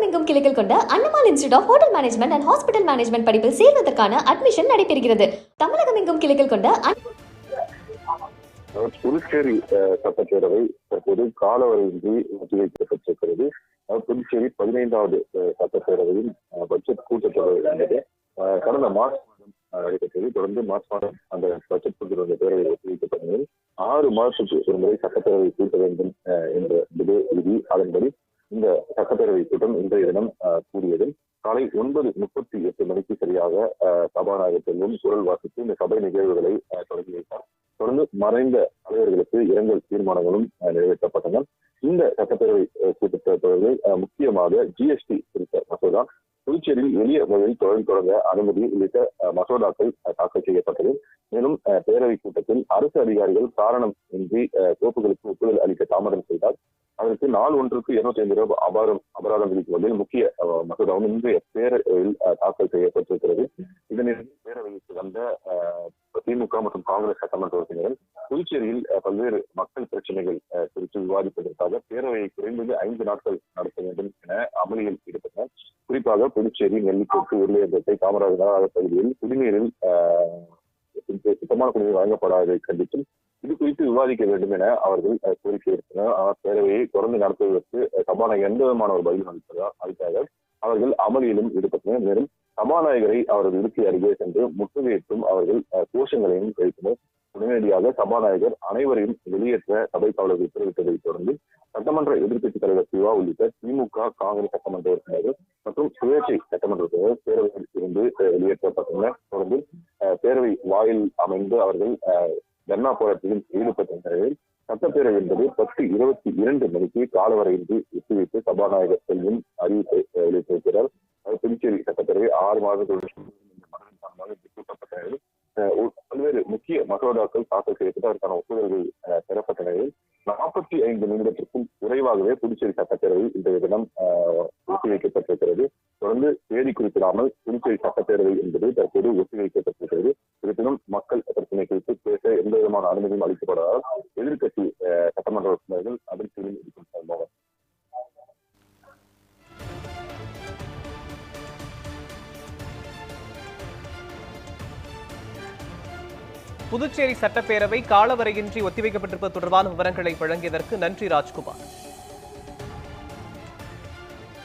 தமிழகமெங்கும் கிளைகள் கொண்ட Annamal institute of hotel management and hospital management படிப்பில் சேர்வதற்கான அட்மிஷன் நடைபெறுகிறது. தமிழகமெங்கும் கிளைகள் கொண்ட புதுச்சேரி சட்டப்பேரவை தற்போது காலவரையின்றி ஒத்திவைக்கப்பட்டிருக்கிறது புதுச்சேரி பதினைந்தாவது சட்டப்பேரவையின் பட்ஜெட் கூட்டத்தொடர் என்பது கடந்த மார்ச் மாதம் நடைபெற்றது. தொடர்ந்து மார்ச் மாதம் அந்த பட்ஜெட் கூட்டத்தொடர் பேரவை ஒத்திவைக்கப்பட்டது. ஆறு மாதத்துக்கு ஒரு முறை சட்டப்பேரவை கூட்ட வேண்டும் என்ற விதி அதன்படி இந்த சட்டப்பேரவை கூட்டம் இன்றைய தினம் அஹ், காலை ஒன்பது முப்பத்தி எட்டு மணிக்கு சரியாக அஹ், சபாநாயகர் செல்வம் குரல் வாசித்து இந்த சபை நிகழ்வுகளை தொடங்கி வைத்தார். தொடர்ந்து மறைந்த தலைவர்களுக்கு இரங்கல் தீர்மானங்களும் நிறைவேற்றப்பட்டன. இந்த சட்டப்பேரவை கூட்டத்தை தொடர்ந்து முக்கியமாக ஜிஎஸ்டி குறித்த மசோதா புதுச்சேரியில் எளிய முறையில் தொழில் தொடங்க அனுமதி உள்ளிட்ட மசோதாக்கள் தாக்கல் செய்யப்பட்டது. மேலும் பேரவை கூட்டத்தில் அரசு அதிகாரிகள் காரணம் இன்றி கோப்புகளுக்கு ஒப்புதல் அளிக்க தாமதம் செய்தார். அதற்கு நாள் ஒன்றுக்கு இருநூத்தி ஐந்து ரூபாய் அபாரம் அபராதம் விதிக்கும் முக்கிய அஹ், மசோதாவும் இன்றைய பேரவையில் தாக்கல் செய்யப்பட்டிருக்கிறது. இதனிடையே பேரவைக்கு வந்த திமுக மற்றும் காங்கிரஸ் சட்டமன்ற உறுப்பினர்கள் புதுச்சேரியில் பல்வேறு மக்கள் பிரச்சனைகள் அஹ், குறித்து விவாதிப்பதற்காக பேரவையை குறைந்தது ஐந்து நாட்கள் நடத்த வேண்டும் என அமளியில் ஈடுபட்டனர். குறிப்பாக புதுச்சேரி நெல்லிக்கோட்டு உருளையம்பேட்டை காமராஜர் நகர் பகுதியில் குடிநீரில் சுத்தமான குடிநீர் வழங்கப்படாததை கண்டித்தும் இது குறித்து விவாதிக்க வேண்டும் என அவர்கள் கோரிக்கை விடுத்தனர். ஆனால் பேரவையை தொடர்ந்து நடத்துவதற்கு சபாநாயகர் எந்த விதமான ஒரு பதிலும் அளித்ததா அளிக்காத அவர்கள் அமளியிலும் ஈடுபட்டனர். மேலும் சபாநாயகரை அவரது இருக்கை அருகே சென்று முற்றுகையிட்டும் அவர்கள் கோஷங்களையும் கழித்தனர். உடனடியாக சபாநாயகர் அனைவரையும் வெளியேற்ற சபை காவலர்கள் உத்தரவிட்டதை தொடர்ந்து சட்டமன்ற எதிர்க்கட்சித் தலைவர் சிவா உள்ளிட்ட திமுக காங்கிரஸ் சட்டமன்ற உறுப்பினர்கள் மற்றும் சுயேட்சை சட்டமன்ற உறுப்பினர்கள் பேரவையில் இருந்து வெளியேற்றப்பட்டனர். தொடர்ந்து பேரவை வாயில் அமைந்து அவர்கள் அஹ், தர்ணா போராட்டத்தில் ஈடுபட்ட நிலையில் சட்டப்பேரவை என்பது பத்து இருபத்தி இரண்டு மணிக்கு காலவரையின்றி ஒத்திவைத்து சபாநாயகர் செல்வம் அறிவிப்பை வெளியிட்டிருக்கிறார். அது புதுச்சேரி சட்டப்பேரவை ஆறு மாதங்களுடன் கூட்டப்பட்ட நிலையில் பல்வேறு முக்கிய மசோதாக்கள் தாக்கல் செய்யப்பட்டு அதற்கான ஒப்புதல்கள் பெறப்பட்ட நிலையில் நாற்பத்தி ஐந்து நிமிடத்திற்கும் குறைவாகவே புதுச்சேரி சட்டப்பேரவை இன்றைய தினம் ஒத்திவைக்கப்பட்டிருக்கிறது. தொடர்ந்து தேதி குறிப்பிடாமல் புதுச்சேரி சட்டப்பேரவை என்பது தற்போது ஒத்திவைக்கப்பட்டிருக்கிறது. இருப்பினும் மக்கள் பிரச்சனை குறித்து பேச எந்த விதமான அனுமதியும் அளிக்கப்படாதால் எதிர்கட்சி சட்டமன்ற உறுப்பினர்கள் அதிர்ச்சியிலும் இருக்கும் சம்பவம். புதுச்சேரி சட்டப்பேரவை காலவரையின்றி ஒத்திவைக்கப்பட்டிருப்பது தொடர்பான விவரங்களை வழங்கியதற்கு நன்றி ராஜ்குமார்.